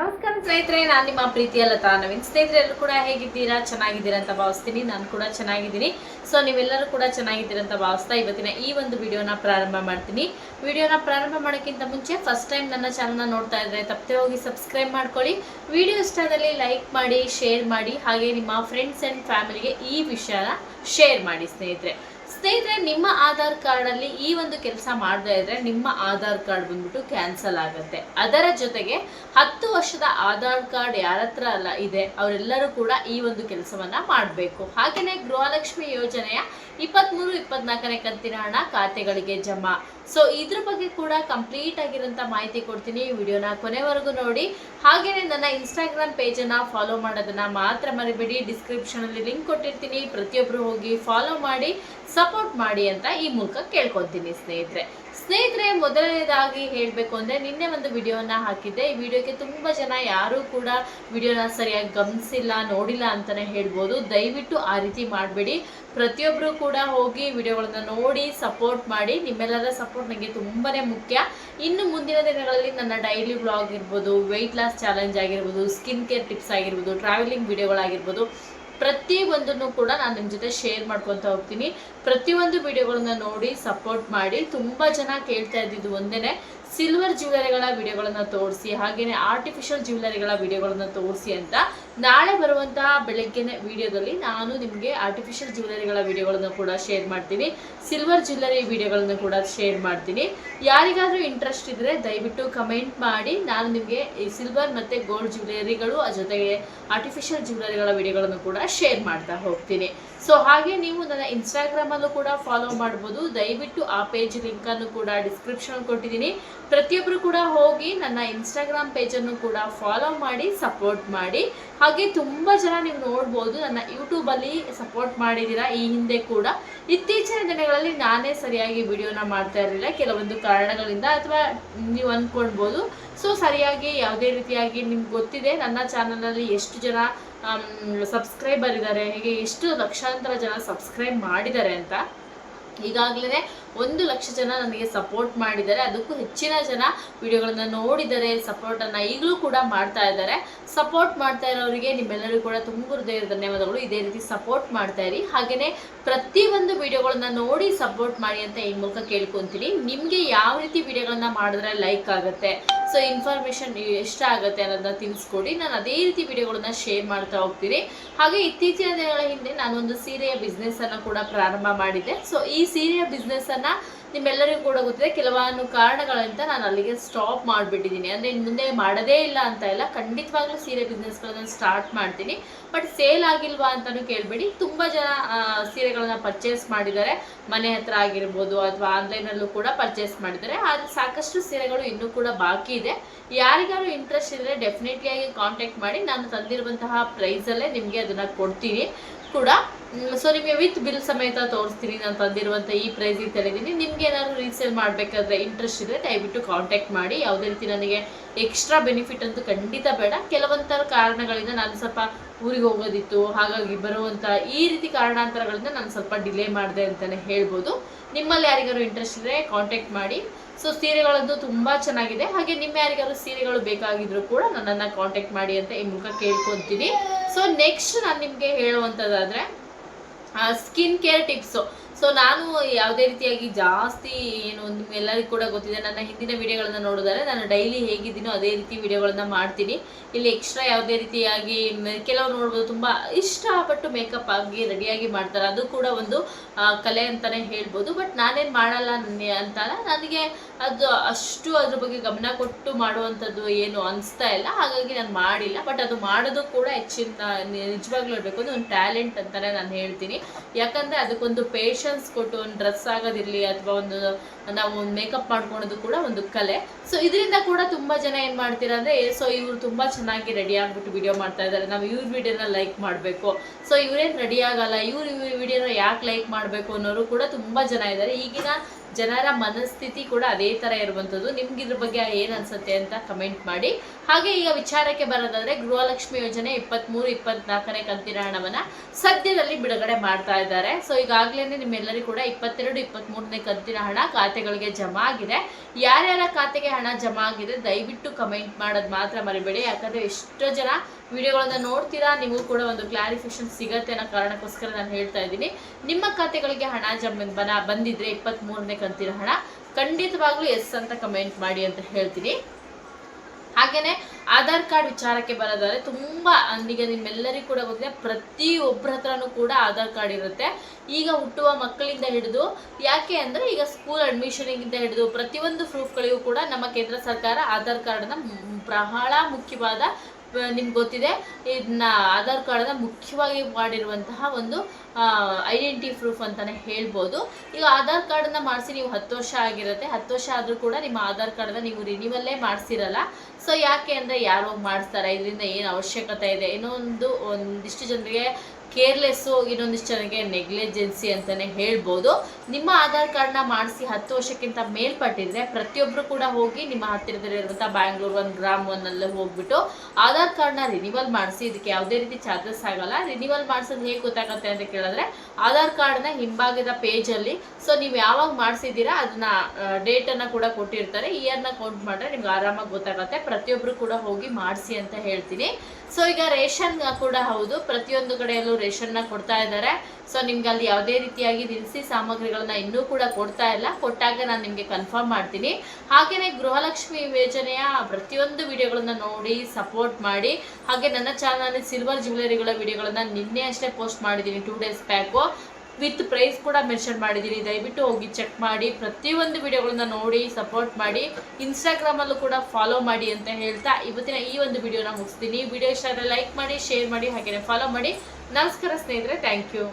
ನಮಸ್ಕಾರ ಸ್ನೇಹಿತರೆ, ನಾನು ನಿಮ್ಮ ಪ್ರೀತಿಯ ಲತಾ. ನವೀನ್ ಸ್ನೇಹಿತರೆ, ಎಲ್ಲರೂ ಕೂಡ ಹೇಗಿದ್ದೀರಾ? ಚೆನ್ನಾಗಿದ್ದೀರಾ ಅಂತ ಭಾವಿಸ್ತೀನಿ. ನಾನು ಕೂಡ ಚೆನ್ನಾಗಿದ್ದೀನಿ. ಸೊ ನೀವೆಲ್ಲರೂ ಕೂಡ ಚೆನ್ನಾಗಿದ್ದೀರಾ ಅಂತ ಭಾವಿಸ್ತಾ ಇವತ್ತಿನ ಈ ಒಂದು ವಿಡಿಯೋನ ಪ್ರಾರಂಭ ಮಾಡ್ತೀನಿ. ವಿಡಿಯೋನ ಪ್ರಾರಂಭ ಮಾಡೋಕ್ಕಿಂತ ಮುಂಚೆ ಫಸ್ಟ್ ಟೈಮ್ ನನ್ನ ಚಾನಲ್ನ ನೋಡ್ತಾ ಇದ್ರೆ ತಪ್ಪದೆ ಹೋಗಿ ಸಬ್ಸ್ಕ್ರೈಬ್ ಮಾಡ್ಕೊಳ್ಳಿ. ವಿಡಿಯೋ ಇಷ್ಟದಲ್ಲಿ ಲೈಕ್ ಮಾಡಿ ಶೇರ್ ಮಾಡಿ, ಹಾಗೆ ನಿಮ್ಮ ಫ್ರೆಂಡ್ಸ್ ಆ್ಯಂಡ್ ಫ್ಯಾಮಿಲಿಗೆ ಈ ವಿಷಯನ ಶೇರ್ ಮಾಡಿ ಸ್ನೇಹಿತರೆ. ಸ್ನೇಹಿತರೆ, ನಿಮ್ಮ ಆಧಾರ್ ಕಾರ್ಡ್ ಅಲ್ಲಿ ಈ ಒಂದು ಕೆಲಸ ಮಾಡದೇ ಇದ್ರೆ ನಿಮ್ಮ ಆಧಾರ್ ಕಾರ್ಡ್ ಬಂದ್ಬಿಟ್ಟು ಕ್ಯಾನ್ಸಲ್ ಆಗುತ್ತೆ. ಅದರ ಜೊತೆಗೆ ಹತ್ತು ವರ್ಷದ ಆಧಾರ್ ಕಾರ್ಡ್ ಯಾರ ಹತ್ರ ಅಲ್ಲ ಇದೆ, ಅವರೆಲ್ಲರೂ ಕೂಡ ಈ ಒಂದು ಕೆಲಸವನ್ನ ಮಾಡಬೇಕು. ಹಾಗೆಯೇ ಗೃಹಲಕ್ಷ್ಮಿ ಯೋಜನೆಯ ಇಪ್ಪತ್ಮೂರು, ಇಪ್ಪತ್ನಾಲ್ಕನೇ ಕಂತಿನ ಹಣ ಖಾತೆಗಳಿಗೆ ಜಮಾ. ಸೊ ಇದ್ರ ಬಗ್ಗೆ ಕೂಡ ಕಂಪ್ಲೀಟ್ ಆಗಿರೋಂಥ ಮಾಹಿತಿ ಕೊಡ್ತೀನಿ ಈ ವಿಡಿಯೋನ ಕೊನೆವರೆಗೂ ನೋಡಿ. ಹಾಗೆಯೇ ನನ್ನ ಇನ್ಸ್ಟಾಗ್ರಾಮ್ ಪೇಜನ್ನು ಫಾಲೋ ಮಾಡೋದನ್ನ ಮಾತ್ರ ಮರಿಬೇಡಿ. ಡಿಸ್ಕ್ರಿಪ್ಷನಲ್ಲಿ ಲಿಂಕ್ ಕೊಟ್ಟಿರ್ತೀನಿ. ಪ್ರತಿಯೊಬ್ಬರು ಹೋಗಿ ಫಾಲೋ ಮಾಡಿ. ಸಪೋರ್ಟ್ ಮಾಡಿ ಅಂತ ಈ ಮೂಲಕ ಕೇಳ್ಕೊತೀನಿ ಸ್ನೇಹಿತರೆ. ಸ್ನೇಹಿತರೆ, ಮೊದಲನೇದಾಗಿ ಹೇಳಬೇಕು ಅಂದರೆ ನಿನ್ನೆ ಒಂದು ವಿಡಿಯೋನ ಹಾಕಿದ್ದೆ. ಈ ವಿಡಿಯೋಗೆ ತುಂಬ ಜನ ಯಾರೂ ಕೂಡ ವಿಡಿಯೋನ ಸರಿಯಾಗಿ ಗಮನಿಸಿಲ್ಲ, ನೋಡಿಲ್ಲ ಅಂತಲೇ ಹೇಳ್ಬೋದು. ದಯವಿಟ್ಟು ಆ ರೀತಿ ಮಾಡಬೇಡಿ. ಪ್ರತಿಯೊಬ್ಬರು ಕೂಡ ಹೋಗಿ ವಿಡಿಯೋಗಳನ್ನ ನೋಡಿ ಸಪೋರ್ಟ್ ಮಾಡಿ. ನಿಮ್ಮೆಲ್ಲರ ಸಪೋರ್ಟ್ ನನಗೆ ತುಂಬಾ ಮುಖ್ಯ. ಇನ್ನು ಮುಂದಿನ ದಿನಗಳಲ್ಲಿ ನನ್ನ ಡೈಲಿ ವ್ಲಾಗ್ ಇರ್ಬೋದು ವೆಯ್ಟ್ ಲಾಸ್ ಚಾಲೆಂಜ್ ಆಗಿರ್ಬೋದು ಸ್ಕಿನ್ ಕೇರ್ ಟಿಪ್ಸ್ ಆಗಿರ್ಬೋದು ಟ್ರಾವೆಲಿಂಗ್ ವಿಡಿಯೋಗಳಾಗಿರ್ಬೋದು ಪ್ರತಿಯೊಂದನ್ನು ಕೂಡ ನಾನು ನಿಮ್ಮ ಜೊತೆ ಶೇರ್ ಮಾಡ್ಕೊತಾ ಹೋಗ್ತೀನಿ. ಪ್ರತಿಯೊಂದು ವಿಡಿಯೋಗಳನ್ನ ನೋಡಿ ಸಪೋರ್ಟ್ ಮಾಡಿ. ತುಂಬ ಜನ ಕೇಳ್ತಾ ಇದ್ದಿದ್ದು ಒಂದೇ ಸಿಲ್ವರ್ ಜ್ಯುವೆಲರಿಗಳ ವಿಡಿಯೋಗಳನ್ನು ತೋರಿಸಿ ಹಾಗೆಯೇ ಆರ್ಟಿಫಿಷಿಯಲ್ ಜ್ಯುವೆಲರಿಗಳ ವಿಡಿಯೋಗಳನ್ನು ತೋರಿಸಿ ಅಂತ ನಾಳೆ ಬರುವಂತಹ ಬೆಳಗ್ಗೆನೆ ವಿಡಿಯೋದಲ್ಲಿ ನಾನು ನಿಮಗೆ ಆರ್ಟಿಫಿಷಿಯಲ್ ಜ್ಯುವೆಲರಿಗಳ ವಿಡಿಯೋಗಳನ್ನು ಕೂಡ ಶೇರ್ ಮಾಡ್ತೀನಿ. ಸಿಲ್ವರ್ ಜ್ಯುವೆಲರಿ ವಿಡಿಯೋಗಳನ್ನು ಕೂಡ ಶೇರ್ ಮಾಡ್ತೀನಿ. ಯಾರಿಗಾದರೂ ಇಂಟ್ರೆಸ್ಟ್ ಇದ್ದರೆ ದಯವಿಟ್ಟು ಕಮೆಂಟ್ ಮಾಡಿ. ನಾನು ನಿಮಗೆ ಈ ಸಿಲ್ವರ್ ಮತ್ತು ಗೋಲ್ಡ್ ಜ್ಯುವೆಲರಿಗಳು ಜೊತೆಗೆ ಆರ್ಟಿಫಿಷಿಯಲ್ ಜ್ಯುವೆಲರಿಗಳ ವಿಡಿಯೋಗಳನ್ನು ಕೂಡ ಶೇರ್ ಮಾಡ್ತಾ ಹೋಗ್ತೀನಿ. ಸೊ ಹಾಗೆ ನೀವು ನನ್ನ ಇನ್ಸ್ಟಾಗ್ರಾಮಲ್ಲೂ ಕೂಡ ಫಾಲೋ ಮಾಡ್ಬೋದು. ದಯವಿಟ್ಟು ಆ ಪೇಜ್ ಲಿಂಕನ್ನು ಕೂಡ ಡಿಸ್ಕ್ರಿಪ್ಷನ್ ಕೊಟ್ಟಿದ್ದೀನಿ. ಪ್ರತಿಯೊಬ್ಬರು ಕೂಡ ಹೋಗಿ ನನ್ನ ಇನ್ಸ್ಟಾಗ್ರಾಮ್ ಪೇಜನ್ನು ಕೂಡ ಫಾಲೋ ಮಾಡಿ ಸಪೋರ್ಟ್ ಮಾಡಿ. ಹಾಗೆ ತುಂಬ ಜನ ನೀವು ನೋಡ್ಬೋದು, ನನ್ನ ಯೂಟ್ಯೂಬಲ್ಲಿ ಸಪೋರ್ಟ್ ಮಾಡಿದ್ದೀರಾ ಈ ಹಿಂದೆ ಕೂಡ. ಇತ್ತೀಚಿನ ದಿನಗಳಲ್ಲಿ ನಾನೇ ಸರಿಯಾಗಿ ವಿಡಿಯೋನ ಮಾಡ್ತಾ ಇರಲಿಲ್ಲ. ಕೆಲವೊಂದು ಕಾರಣಗಳಿಂದ ಅಥವಾ ನೀವು ಅಂದ್ಕೊಳ್ಬೋದು ಸೊ ಸರಿಯಾಗಿ ಯಾವುದೇ ರೀತಿಯಾಗಿ ನಿಮ್ಗೆ ಗೊತ್ತಿದೆ, ನನ್ನ ಚಾನಲಲ್ಲಿ ಎಷ್ಟು ಜನ ಸಬ್ಸ್ಕ್ರೈಬರ್ ಇದ್ದಾರೆ ಹೀಗೆ ಎಷ್ಟು ಲಕ್ಷಾಂತರ ಜನ ಸಬ್ಸ್ಕ್ರೈಬ್ ಮಾಡಿದ್ದಾರೆ ಅಂತ ಈಗಾಗಲೇ ಒಂದು ಲಕ್ಷ ಜನ ನನಗೆ ಸಪೋರ್ಟ್ ಮಾಡಿದ್ದಾರೆ. ಅದಕ್ಕೂ ಹೆಚ್ಚಿನ ಜನ ವಿಡಿಯೋಗಳನ್ನ ನೋಡಿದ್ದಾರೆ. ಸಪೋರ್ಟನ್ನು ಈಗಲೂ ಕೂಡ ಮಾಡ್ತಾ ಇದ್ದಾರೆ. ಸಪೋರ್ಟ್ ಮಾಡ್ತಾ ಇರೋರಿಗೆ ನಿಮ್ಮೆಲ್ಲರಿಗೂ ಕೂಡ ತುಂಬ ಹೃದಯದ ಧನ್ಯವಾದಗಳು. ಇದೇ ರೀತಿ ಸಪೋರ್ಟ್ ಮಾಡ್ತಾ ಇರಿ. ಹಾಗೆಯೇ ಪ್ರತಿಯೊಂದು ವಿಡಿಯೋಗಳನ್ನ ನೋಡಿ ಸಪೋರ್ಟ್ ಮಾಡಿ ಅಂತ ಈ ಮೂಲಕ ಕೇಳ್ಕೊತೀನಿ. ನಿಮಗೆ ಯಾವ ರೀತಿ ವಿಡಿಯೋಗಳನ್ನ ಮಾಡಿದ್ರೆ ಲೈಕ್ ಆಗುತ್ತೆ? ಸೊ ಇನ್ಫಾರ್ಮೇಷನ್ ಎಷ್ಟು ಆಗುತ್ತೆ ಅನ್ನೋದನ್ನ ತಿಳಿಸ್ಕೊಡಿ. ನಾನು ಅದೇ ರೀತಿ ವಿಡಿಯೋಗಳನ್ನ ಶೇರ್ ಮಾಡ್ತಾ ಹೋಗ್ತೀನಿ. ಹಾಗೆ ಇತ್ತೀಚಿನ ದಿನಗಳ ಹಿಂದೆ ನಾನೊಂದು ಸೀರೆಯ ಬಿಸ್ನೆಸ್ಸನ್ನು ಕೂಡ ಪ್ರಾರಂಭ ಮಾಡಿದ್ದೆ. ಸೊ ಈ ಸೀರೆಯ ಬಿಸ್ನೆಸ್ಸನ್ನು ನಿಮ್ಮೆಲ್ಲರಿಗೂ ಕೂಡ ಗೊತ್ತಿದೆ ಕೆಲವೊಂದು ಕಾರಣಗಳಿಂದ ನಾನು ಅಲ್ಲಿಗೆ ಸ್ಟಾಪ್ ಮಾಡಿಬಿಟ್ಟಿದ್ದೀನಿ. ಅಂದರೆ ಇನ್ನು ಮುಂದೆ ಮಾಡೋದೇ ಇಲ್ಲ ಅಂತ ಇಲ್ಲ. ಖಂಡಿತವಾಗ್ಲೂ ಸೀರೆ ಬಿಸ್ನೆಸ್ಗಳನ್ನ ಸ್ಟಾರ್ಟ್ ಮಾಡ್ತೀನಿ. ಬಟ್ ಸೇಲ್ ಆಗಿಲ್ವಾ ಅಂತಲೂ ಕೇಳಬೇಡಿ. ತುಂಬ ಜನ ಸೀರೆಗಳನ್ನು ಸೀರೆಗಳನ್ನ ಪರ್ಚೇಸ್ ಮಾಡಿದ್ದಾರೆ. ಮನೆ ಹತ್ರ ಆಗಿರ್ಬೋದು ಅಥವಾ ಆನ್ಲೈನಲ್ಲೂ ಕೂಡ ಪರ್ಚೇಸ್ ಮಾಡಿದ್ದಾರೆ. ಆದರೆ ಸಾಕಷ್ಟು ಸೀರೆಗಳು ಇನ್ನೂ ಕೂಡ ಬಾಕಿ ಇದೆ. ಯಾರಿಗಾರು ಇಂಟ್ರೆಸ್ಟ್ ಇದ್ದರೆ ಡೆಫಿನೆಟ್ಲಿ ಆಗಿ ಕಾಂಟ್ಯಾಕ್ಟ್ ಮಾಡಿ. ನಾನು ತಂದಿರುವಂತಹ ಪ್ರೈಸಲ್ಲೇ ನಿಮಗೆ ಅದನ್ನು ಕೊಡ್ತೀನಿ. ಕೂಡ ಸೊ ನಿಮಗೆ ವಿತ್ ಬಿಲ್ ಸಮೇತ ತೋರಿಸ್ತೀನಿ. ನಾನು ತಂದಿರುವಂಥ ಈ ಪ್ರೈಸಿಗೆ ತಿಳಿದೀನಿ ನಿಮ್ಗೆ ಏನಾದ್ರು ರೀಸೇಲ್ ಮಾಡಬೇಕಾದ್ರೆ ಇಂಟ್ರೆಸ್ಟ್ ಇದ್ರೆ ದಯವಿಟ್ಟು ಕಾಂಟ್ಯಾಕ್ಟ್ ಮಾಡಿ. ಯಾವುದೇ ರೀತಿ ನನಗೆ ಎಕ್ಸ್ಟ್ರಾ ಬೆನಿಫಿಟ್ ಅಂತೂ ಖಂಡಿತ ಬೇಡ. ಕೆಲವೊಂಥರ ಕಾರಣಗಳಿಂದ ನಾನು ಸ್ವಲ್ಪ ಊರಿಗೆ ಹೋಗೋದಿತ್ತು, ಹಾಗಾಗಿ ಬರುವಂಥ ಈ ರೀತಿ ಕಾರಣಾಂತರಗಳಿಂದ ನಾನು ಸ್ವಲ್ಪ ಡಿಲೇ ಮಾಡಿದೆ ಅಂತಲೇ ಹೇಳ್ಬೋದು. ನಿಮ್ಮಲ್ಲಿ ಯಾರಿಗಾರು ಇಂಟ್ರೆಸ್ಟ್ ಇದ್ದರೆ ಕಾಂಟ್ಯಾಕ್ಟ್ ಮಾಡಿ. ಸೊ ಸೀರೆಗಳಂತೂ ತುಂಬ ಚೆನ್ನಾಗಿದೆ. ಹಾಗೆ ನಿಮ್ಮ ಯಾರಿಗಾರು ಸೀರೆಗಳು ಬೇಕಾಗಿದ್ರು ಕೂಡ ನನ್ನನ್ನು ಕಾಂಟ್ಯಾಕ್ಟ್ ಮಾಡಿ ಅಂತ ಈ ಮೂಲಕ ಕೇಳ್ಕೊತೀನಿ. ಸೊ ನೆಕ್ಸ್ಟ್ ನಾನು ನಿಮಗೆ ಹೇಳುವಂಥದ್ದಾದರೆ ಸ್ಕಿನ್ ಕೇರ್ ಟಿಪ್ಸು ಸೊ ನಾನು ಯಾವುದೇ ರೀತಿಯಾಗಿ ಜಾಸ್ತಿ ಏನು ಎಲ್ಲರಿಗೂ ಕೂಡ ಗೊತ್ತಿದೆ. ನನ್ನ ಹಿಂದಿನ ವಿಡಿಯೋಗಳನ್ನ ನೋಡಿದರೆ ನಾನು ಡೈಲಿ ಹೇಗಿದ್ದೀನೋ ಅದೇ ರೀತಿ ವಿಡಿಯೋಗಳನ್ನ ಮಾಡ್ತೀನಿ. ಇಲ್ಲಿ ಎಕ್ಸ್ಟ್ರಾ ಯಾವುದೇ ರೀತಿಯಾಗಿ ಕೆಲವರು ನೋಡ್ಬೋದು ತುಂಬ ಇಷ್ಟಪಟ್ಟು ಮೇಕಪ್ ಆಗಿ ರೆಡಿಯಾಗಿ ಮಾಡ್ತಾರೆ. ಅದು ಕೂಡ ಒಂದು ಕಲೆ ಅಂತಲೇ ಹೇಳ್ಬೋದು. ಬಟ್ ನಾನೇನು ಮಾಡಲ್ಲ ಅಂತಲ್ಲ ಅಂತ ನನಗೆ ಅದು ಅಷ್ಟು ಅದ್ರ ಬಗ್ಗೆ ಗಮನ ಕೊಟ್ಟು ಮಾಡುವಂಥದ್ದು ಏನು ಅನಿಸ್ತಾ ಇಲ್ಲ. ಹಾಗಾಗಿ ನಾನು ಮಾಡಿಲ್ಲ. ಬಟ್ ಅದು ಮಾಡೋದು ಕೂಡ ಹೆಚ್ಚಿನ, ನಿಜವಾಗ್ಲೂ ಇರಬೇಕು ಒಂದು ಟ್ಯಾಲೆಂಟ್ ಅಂತಲೇ ನಾನು ಹೇಳ್ತೀನಿ. ಯಾಕಂದರೆ ಅದಕ್ಕೊಂದು ಪೇಷನ್ಸ್ ಕೊಟ್ಟು ಒಂದು ಡ್ರೆಸ್ ಆಗೋದಿರಲಿ ಅಥವಾ ಒಂದು, ನಾವು ಒಂದು ಮೇಕಪ್ ಮಾಡ್ಕೊಳೋದು ಕೂಡ ಒಂದು ಕಲೆ. ಸೊ ಇದರಿಂದ ಕೂಡ ತುಂಬ ಜನ ಏನು ಮಾಡ್ತೀರಾ ಅಂದರೆ ಸೊ ಇವರು ತುಂಬ ಚೆನ್ನಾಗಿ ರೆಡಿ ಆಗಿಬಿಟ್ಟು ವಿಡಿಯೋ ಮಾಡ್ತಾ ಇದ್ದಾರೆ. ನಾವು ಇವ್ರ ವಿಡಿಯೋನ ಲೈಕ್ ಮಾಡಬೇಕು. ಸೊ ಇವರೇನು ರೆಡಿ ಆಗಲ್ಲ, ಇವ್ರು ಇವ್ರ ವಿಡಿಯೋನ ಯಾಕೆ ಲೈಕ್ ಮಾಡಬೇಕು ಅನ್ನೋರು ಕೂಡ ತುಂಬ ಜನ ಇದ್ದಾರೆ. ಈಗಿನ ಜನರ ಮನಸ್ಥಿತಿ ಕೂಡ ಅದೇ ಥರ ಇರುವಂಥದ್ದು. ನಿಮ್ಗೆ ಇದ್ರ ಬಗ್ಗೆ ಏನು ಅನ್ಸುತ್ತೆ ಅಂತ ಕಮೆಂಟ್ ಮಾಡಿ. ಹಾಗೆ ಈಗ ವಿಚಾರಕ್ಕೆ ಬರೋದಾದರೆ ಗೃಹಲಕ್ಷ್ಮಿ ಯೋಜನೆ ಇಪ್ಪತ್ತ್ಮೂರು ಇಪ್ಪತ್ನಾಲ್ಕನೇ ಕಂತಿನ ಹಣವನ್ನು ಸದ್ಯದಲ್ಲಿ ಬಿಡುಗಡೆ ಮಾಡ್ತಾ ಇದ್ದಾರೆ. ಸೊ ಈಗಾಗಲೇ ನಿಮ್ಮೆಲ್ಲರಿಗೂ ಕೂಡ ಇಪ್ಪತ್ತೆರಡು ಇಪ್ಪತ್ತ್ಮೂರನೇ ಕಂತಿನ ಹಣ ಖಾತೆಗಳಿಗೆ ಜಮಾ ಆಗಿದೆ. ಯಾರ್ಯಾರ ಖಾತೆಗೆ ಹಣ ಜಮಾ ಆಗಿದೆ ದಯವಿಟ್ಟು ಕಮೆಂಟ್ ಮಾಡೋದು ಮಾತ್ರ ಮರಿಬೇಡಿ. ಯಾಕಂದರೆ ಎಷ್ಟೋ ಜನ ವಿಡಿಯೋಗಳನ್ನ ನೋಡ್ತೀರಾ, ನಿಮಗೂ ಕೂಡ ಒಂದು ಕ್ಲಾರಿಫಿಕೇಶನ್ ಸಿಗತ್ತೆ ಅನ್ನೋ ಕಾರಣಕ್ಕೋಸ್ಕರ ನಾನು ಹೇಳ್ತಾ ಇದ್ದೀನಿ. ನಿಮ್ಮ ಖಾತೆಗಳಿಗೆ ಹಣ ಜಮ ಬಂದಿದ್ರೆ ಇಪ್ಪತ್ತ್ಮೂರನೇ ಕಂತಿನ ಹಣ. ಖಂಡಿತವಾಗ್ಲೂ ಎಸ್ ಅಂತ ಕಮೆಂಟ್ ಮಾಡಿ ಅಂತ ಹೇಳ್ತೀನಿ. ಹಾಗೇನೆ ಆಧಾರ್ ಕಾರ್ಡ್ ವಿಚಾರಕ್ಕೆ ಬರೋದಾದ್ರೆ ತುಂಬಾ ಈಗ ನಿಮ್ಮೆಲ್ಲರಿಗೂ ಕೂಡ ಗೊತ್ತಿದೆ ಪ್ರತಿಯೊಬ್ಬರ ಹತ್ರನೂ ಕೂಡ ಆಧಾರ್ ಕಾರ್ಡ್ ಇರುತ್ತೆ. ಈಗ ಹುಟ್ಟುವ ಮಕ್ಕಳಿಂದ ಹಿಡಿದು, ಯಾಕೆ ಅಂದ್ರೆ ಈಗ ಸ್ಕೂಲ್ ಅಡ್ಮಿಷನಿಂದ ಹಿಡಿದು ಪ್ರತಿಯೊಂದು ಪ್ರೂಫ್ಗಳಿಗೂ ಕೂಡ ನಮ್ಮ ಕೇಂದ್ರ ಸರ್ಕಾರ ಆಧಾರ್ ಕಾರ್ಡ್ನ ಬಹಳ ಮುಖ್ಯವಾದ ನಿಮ್ಗೆ ಗೊತ್ತಿದೆ ಇದನ್ನ ಆಧಾರ್ ಕಾರ್ಡನ್ನ ಮುಖ್ಯವಾಗಿ ಮಾಡಿರುವಂತಹ ಒಂದು ಐಡೆಂಟಿ ಪ್ರೂಫ್ ಅಂತಾನೆ ಹೇಳ್ಬೋದು. ಈಗ ಆಧಾರ್ ಕಾರ್ಡನ್ನ ಮಾಡಿಸಿ ನೀವು ಹತ್ತು ವರ್ಷ ಆಗಿರುತ್ತೆ, ಹತ್ತು ವರ್ಷ ಆದರೂ ಕೂಡ ನಿಮ್ಮ ಆಧಾರ್ ಕಾರ್ಡನ್ನ ನೀವು ರಿನಿವಲ್ಲೇ ಮಾಡಿಸಿರಲ್ಲ. ಸೊ ಯಾಕೆ ಅಂದರೆ ಯಾರೋ ಮಾಡಿಸ್ತಾರೆ? ಇದರಿಂದ ಏನು ಅವಶ್ಯಕತೆ ಇದೆ? ಇನ್ನೊಂದು ಒಂದಿಷ್ಟು ಜನರಿಗೆ ಕೇರ್ಲೆಸ್ಸು ಇನ್ನೊಂದಿಷ್ಟು ಜನಕ್ಕೆ ನೆಗ್ಲಿಜೆನ್ಸಿ ಅಂತಲೇ ಹೇಳ್ಬೋದು. ನಿಮ್ಮ ಆಧಾರ್ ಕಾರ್ಡ್ನ ಮಾಡಿಸಿ ಹತ್ತು ವರ್ಷಕ್ಕಿಂತ ಮೇಲ್ಪಟ್ಟಿದ್ರೆ ಪ್ರತಿಯೊಬ್ಬರು ಕೂಡ ಹೋಗಿ ನಿಮ್ಮ ಹತ್ತಿರದಲ್ಲಿರುವಂಥ ಬ್ಯಾಂಗ್ಳೂರ್ ಒನ್, ಗ್ರಾಮ್ ಒನ್ನಲ್ಲೇ ಹೋಗ್ಬಿಟ್ಟು ಆಧಾರ್ ಕಾರ್ಡ್ನ ರಿನಿವಲ್ ಮಾಡಿಸಿ, ಇದಕ್ಕೆ ಯಾವುದೇ ರೀತಿ ಚಾರ್ಜಸ್ ಆಗಲ್ಲ. ರಿನಿವಲ್ ಮಾಡಿಸೋದು ಹೇಗೆ ಗೊತ್ತಾಗುತ್ತೆ ಅಂತ ಕೇಳಿದ್ರೆ ಆಧಾರ್ ಕಾರ್ಡ್ನ ಹಿಂಭಾಗದ ಪೇಜಲ್ಲಿ ಸೊ ನೀವು ಯಾವಾಗ ಮಾಡಿಸಿದ್ದೀರಾ ಅದನ್ನ ಡೇಟನ್ನು ಕೂಡ ಕೊಟ್ಟಿರ್ತಾರೆ. ಇಯರ್ನ ಕೌಂಟ್ ಮಾಡಿದ್ರೆ ನಿಮ್ಗೆ ಆರಾಮಾಗಿ ಗೊತ್ತಾಗುತ್ತೆ. ಪ್ರತಿಯೊಬ್ಬರು ಕೂಡ ಹೋಗಿ ಮಾಡಿಸಿ ಅಂತ ಹೇಳ್ತೀನಿ. ಸೊ ಈಗ ರೇಷನ್ ಕೂಡ ಹೌದು. ಪ್ರತಿಯೊಂದು ಕಡೆಯಲ್ಲೂ ರೇಷನ್ನ ಕೊಡ್ತಾ ಇದ್ದಾರೆ. ಸೊ ನಿಮ್ಗೆ ಅಲ್ಲಿ ಯಾವುದೇ ರೀತಿಯಾಗಿ ದಿನಸಿ ಸಾಮಗ್ರಿಗಳನ್ನ ಇನ್ನೂ ಕೂಡ ಕೊಡ್ತಾ ಇಲ್ಲ. ಕೊಟ್ಟಾಗ ನಾನು ನಿಮಗೆ ಕನ್ಫರ್ಮ್ ಮಾಡ್ತೀನಿ. ಹಾಗೆಯೇ ಗೃಹಲಕ್ಷ್ಮಿ ಯೋಜನೆಯ ಪ್ರತಿಯೊಂದು ವಿಡಿಯೋಗಳನ್ನ ನೋಡಿ ಸಪೋರ್ಟ್ ಮಾಡಿ. ಹಾಗೆ ನನ್ನ ಚಾನಲ್ನಲ್ಲಿ ಸಿಲ್ವರ್ ಜ್ಯುವೆಲರಿಗಳ ವಿಡಿಯೋಗಳನ್ನ ನಿನ್ನೆ ಅಷ್ಟೇ ಪೋಸ್ಟ್ ಮಾಡಿದ್ದೀನಿ two days back with price ಕೂಡ ಮೆನ್ಷನ್ ಮಾಡಿದ್ದೀನಿ ದಯವಿಟ್ಟು ಹೋಗಿ ಚೆಕ್ ಮಾಡಿ. ಪ್ರತಿಯೊಂದು ವಿಡಿಯೋಗಳನ್ನ ನೋಡಿ ಸಪೋರ್ಟ್ ಮಾಡಿ. ಇನ್ಸ್ಟಾಗ್ರಾಮಲ್ಲೂ ಕೂಡ ಫಾಲೋ ಮಾಡಿ ಅಂತ ಹೇಳ್ತಾ ಇವತ್ತಿನ ಈ ಒಂದು ವಿಡಿಯೋನ ಮುಗಿಸ್ತೀನಿ. ವಿಡಿಯೋ ಇಷ್ಟ ಲೈಕ್ ಮಾಡಿ ಶೇರ್ ಮಾಡಿ ಹಾಗೆಯೇ ಫಾಲೋ ಮಾಡಿ. ನಮಸ್ಕಾರ ಸ್ನೇಹಿತರೆ ಥ್ಯಾಂಕ್ ಯು